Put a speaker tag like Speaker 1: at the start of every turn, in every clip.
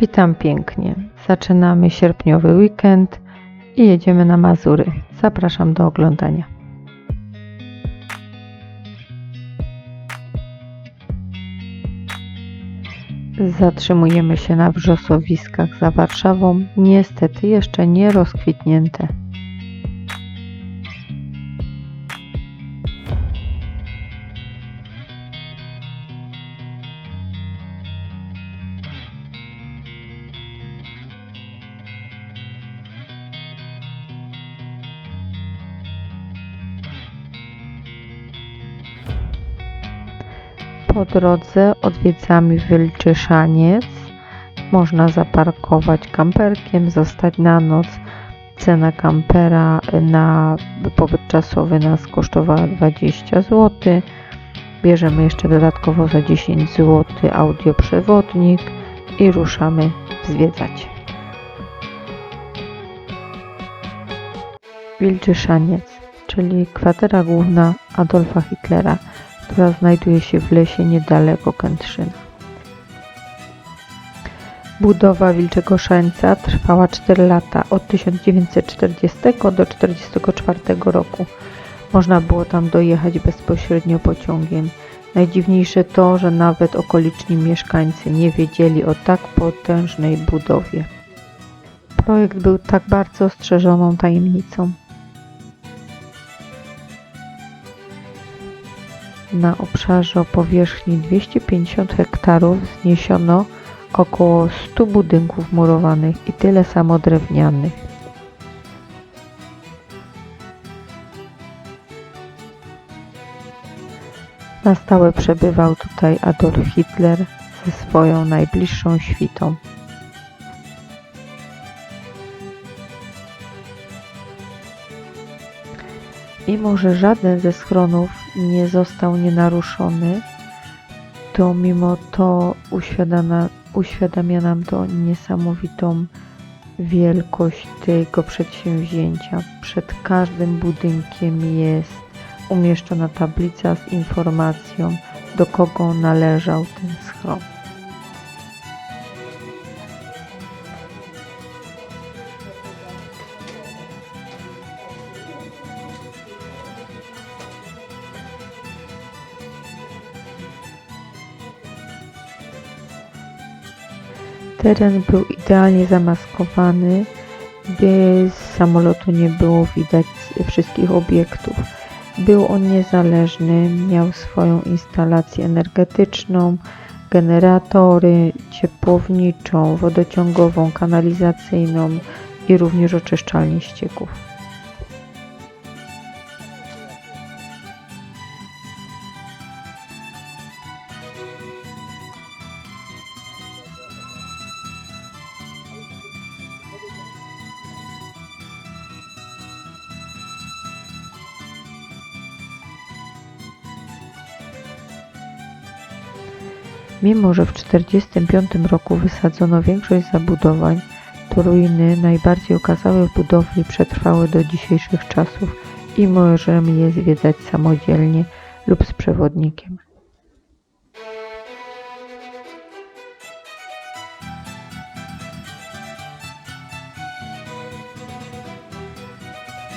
Speaker 1: Witam pięknie. Zaczynamy sierpniowy weekend i jedziemy na Mazury. Zapraszam do oglądania. Zatrzymujemy się na wrzosowiskach za Warszawą, niestety jeszcze nie rozkwitnięte. Po drodze odwiedzamy Wilczyszaniec. Można zaparkować kamperkiem, zostać na noc. Cena kampera na pobyt czasowy nas kosztowała 20 zł. Bierzemy jeszcze dodatkowo za 10 zł audioprzewodnik i ruszamy zwiedzać. Wilczyszaniec, czyli kwatera główna Adolfa Hitlera która znajduje się w lesie niedaleko Kętrzyna. Budowa Wilczego Szańca trwała 4 lata, od 1940 do 1944 roku. Można było tam dojechać bezpośrednio pociągiem. Najdziwniejsze to, że nawet okoliczni mieszkańcy nie wiedzieli o tak potężnej budowie. Projekt był tak bardzo strzeżoną tajemnicą. Na obszarze o powierzchni 250 hektarów zniesiono około 100 budynków murowanych i tyle samo drewnianych. Na stałe przebywał tutaj Adolf Hitler ze swoją najbliższą świtą. Mimo, że żaden ze schronów nie został nienaruszony, to mimo to uświadamia, uświadamia nam to niesamowitą wielkość tego przedsięwzięcia. Przed każdym budynkiem jest umieszczona tablica z informacją, do kogo należał ten schron. Teren był idealnie zamaskowany, by z samolotu nie było widać wszystkich obiektów. Był on niezależny, miał swoją instalację energetyczną, generatory, ciepłowniczą, wodociągową, kanalizacyjną i również oczyszczalnię ścieków. Mimo, że w 1945 roku wysadzono większość zabudowań, to ruiny najbardziej okazałych budowli przetrwały do dzisiejszych czasów i możemy je zwiedzać samodzielnie lub z przewodnikiem.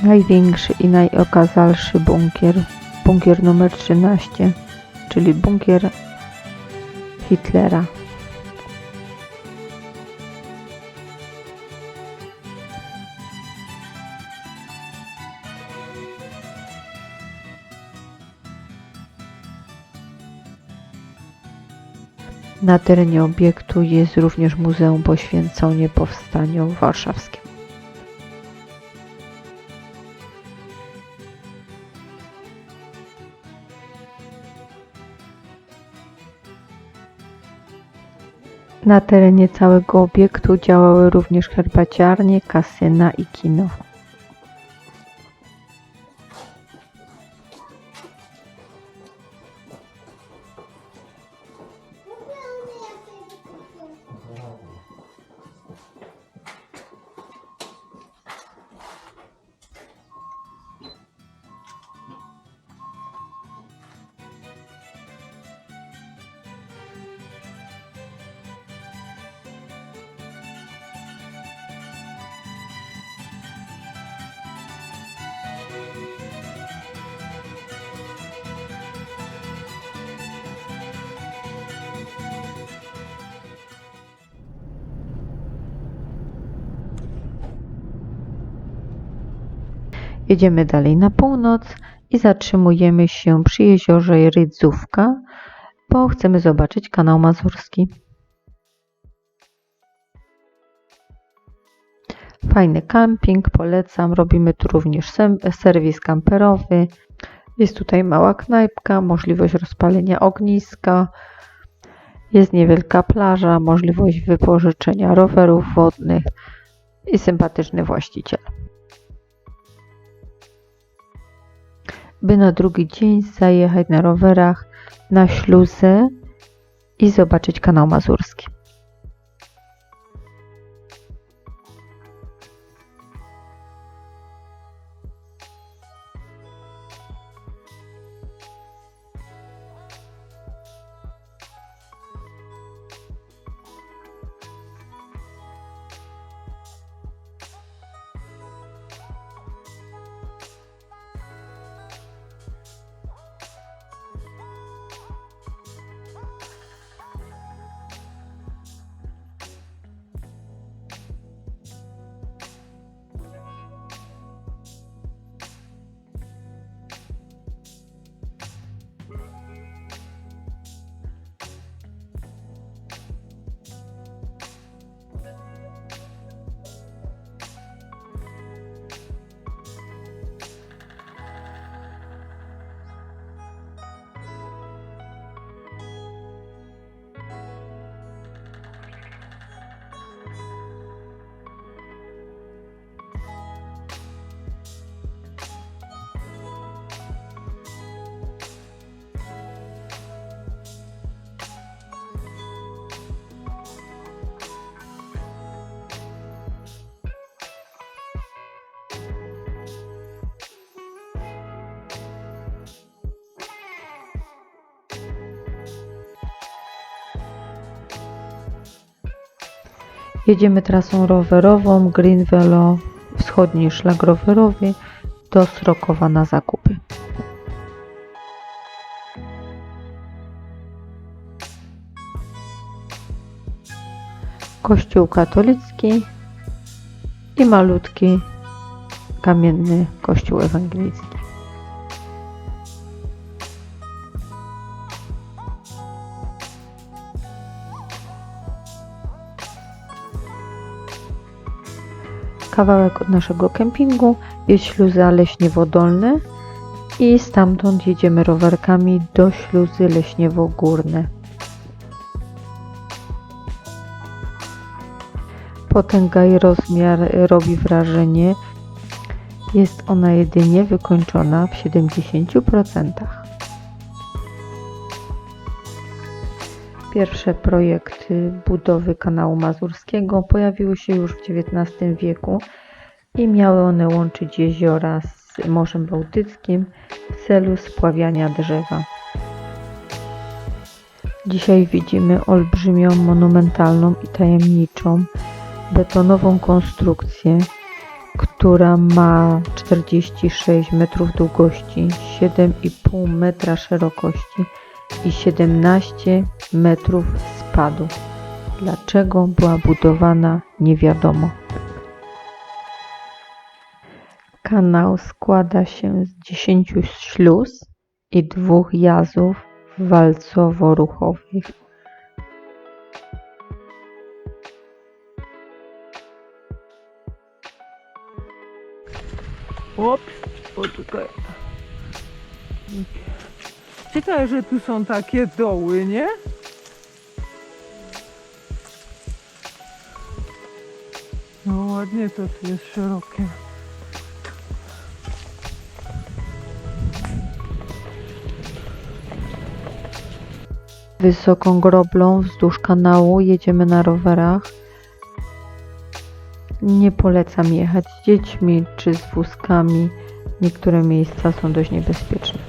Speaker 1: Największy i najokazalszy bunkier, bunkier numer 13, czyli bunkier Hitlera. Na terenie obiektu jest również Muzeum Poświęcone Powstaniu Warszawskiemu. Na terenie całego obiektu działały również herbaciarnie, kasyna i kino. Jedziemy dalej na północ i zatrzymujemy się przy jeziorze Rydzówka, bo chcemy zobaczyć kanał mazurski. Fajny camping, polecam. Robimy tu również serwis kamperowy. Jest tutaj mała knajpka, możliwość rozpalenia ogniska. Jest niewielka plaża, możliwość wypożyczenia rowerów wodnych i sympatyczny właściciel. By na drugi dzień zajechać na rowerach na śluzę i zobaczyć kanał mazurski. Jedziemy trasą rowerową Green Velo, wschodni szlak rowerowy do Srokowa na zakupy. Kościół katolicki i malutki kamienny kościół ewangelicki. Kawałek od naszego kempingu jest śluza Leśniewo-Dolne i stamtąd jedziemy rowerkami do śluzy Leśniewo-Górne. Potęga i rozmiar robi wrażenie. Jest ona jedynie wykończona w 70%. Pierwsze projekty budowy kanału mazurskiego pojawiły się już w XIX wieku i miały one łączyć jeziora z Morzem Bałtyckim w celu spławiania drzewa. Dzisiaj widzimy olbrzymią, monumentalną i tajemniczą betonową konstrukcję, która ma 46 metrów długości, 7,5 metra szerokości i 17 metrów spadu. Dlaczego była budowana, nie wiadomo. Kanał składa się z 10 śluz i dwóch jazów walcowo-ruchowych.
Speaker 2: Ops, poczekaj. Ciekawe, że tu są takie doły, nie? No ładnie to tu jest szerokie.
Speaker 1: Wysoką groblą wzdłuż kanału jedziemy na rowerach. Nie polecam jechać z dziećmi czy z wózkami. Niektóre miejsca są dość niebezpieczne.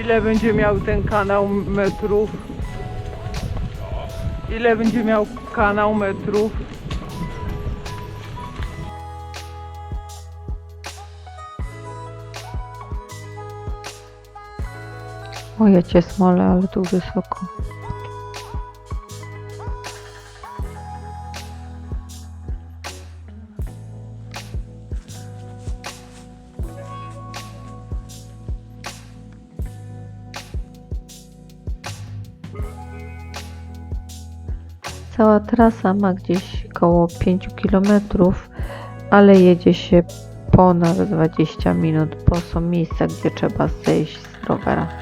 Speaker 2: Ile będzie miał ten kanał metrów? Ile będzie miał kanał metrów?
Speaker 1: O, ja cię smolę, ale tu wysoko. Cała trasa ma gdzieś około 5 km, ale jedzie się ponad 20 minut, bo są miejsca, gdzie trzeba zejść z rowera.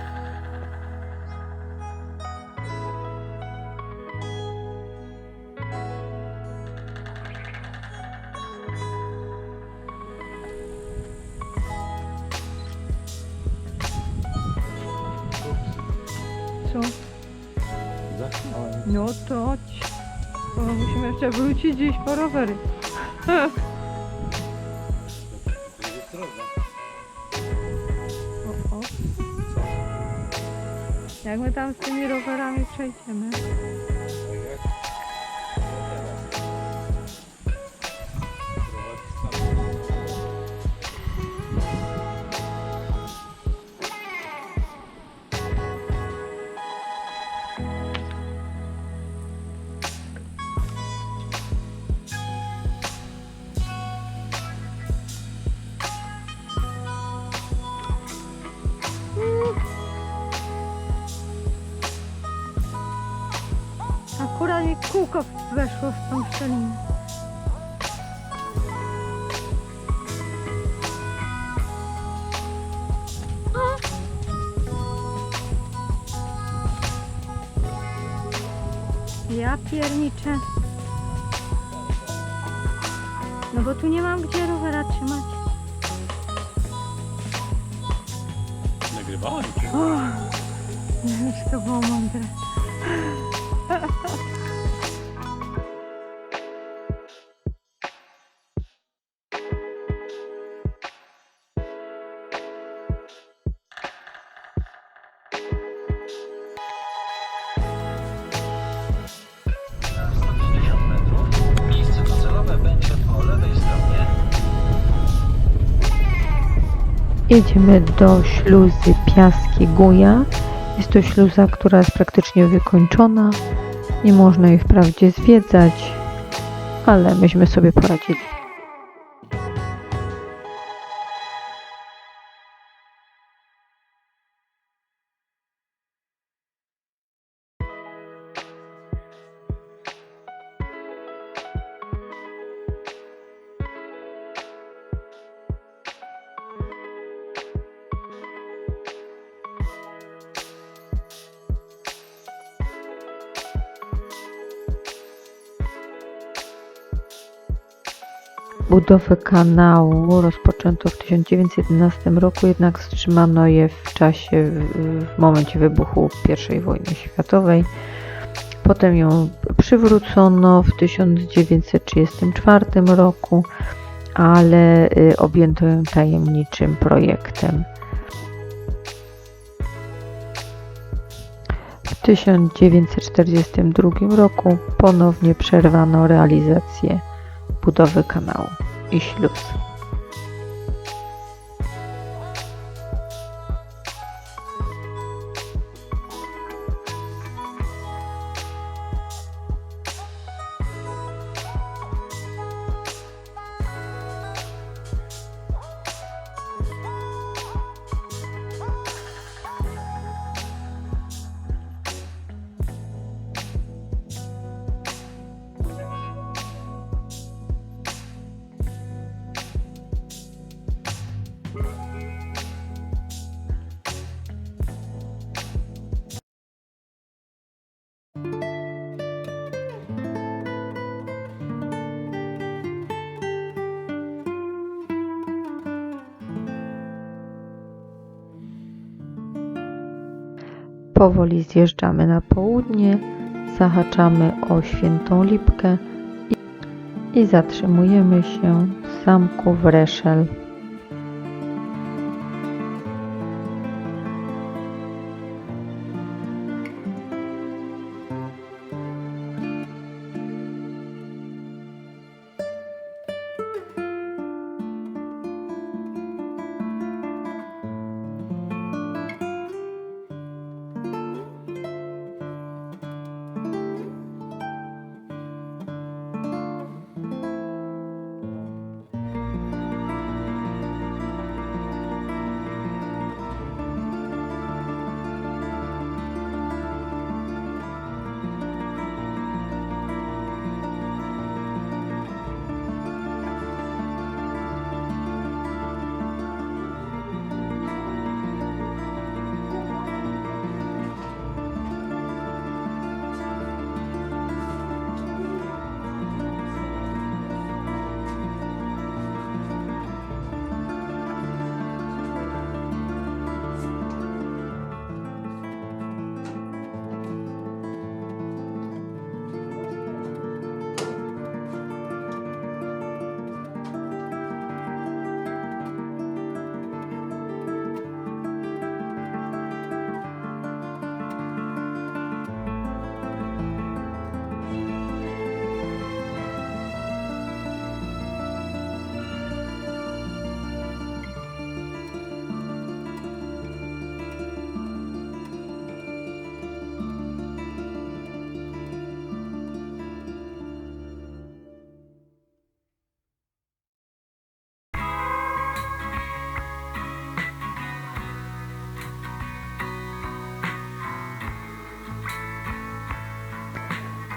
Speaker 2: Co? No to chodź. Bo musimy jeszcze wrócić gdzieś po rowery. O, o. Jak my tam z tymi rowerami przejdziemy? Kółko weszło w tą szczelinę. Ja pierniczę. No bo tu nie mam gdzie rowera trzymać.
Speaker 3: Nagrywałem.
Speaker 2: O, nie wiem, czy to było mądre.
Speaker 1: Jedziemy do śluzy Piaski Guja. Jest to śluza, która jest praktycznie wykończona. Nie można jej wprawdzie zwiedzać, ale myśmy sobie poradzili. Budowę kanału rozpoczęto w 1911 roku, jednak wstrzymano je w czasie, w, momencie wybuchu I wojny światowej. Potem ją przywrócono w 1934 roku, ale y, objęto ją tajemniczym projektem. W 1942 roku ponownie przerwano realizację budowy kanału i śluz. Powoli zjeżdżamy na południe, zahaczamy o Świętą Lipkę i, zatrzymujemy się w zamku Wreszel.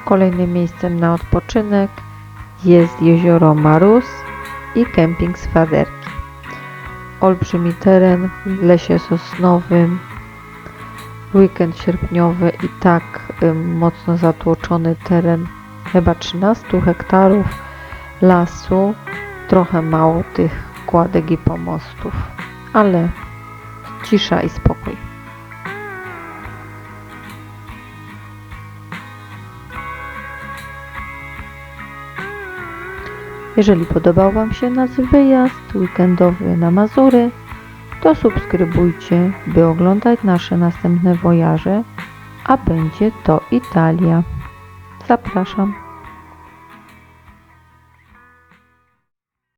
Speaker 1: Kolejnym miejscem na odpoczynek jest jezioro Marus i kemping Swaderki. Olbrzymi teren w lesie sosnowym, weekend sierpniowy i tak ym, mocno zatłoczony teren, chyba 13 hektarów lasu, trochę mało tych kładek i pomostów, ale cisza i spokój. Jeżeli podobał Wam się nasz wyjazd weekendowy na Mazury, to subskrybujcie, by oglądać nasze następne wojaże, a będzie to Italia. Zapraszam.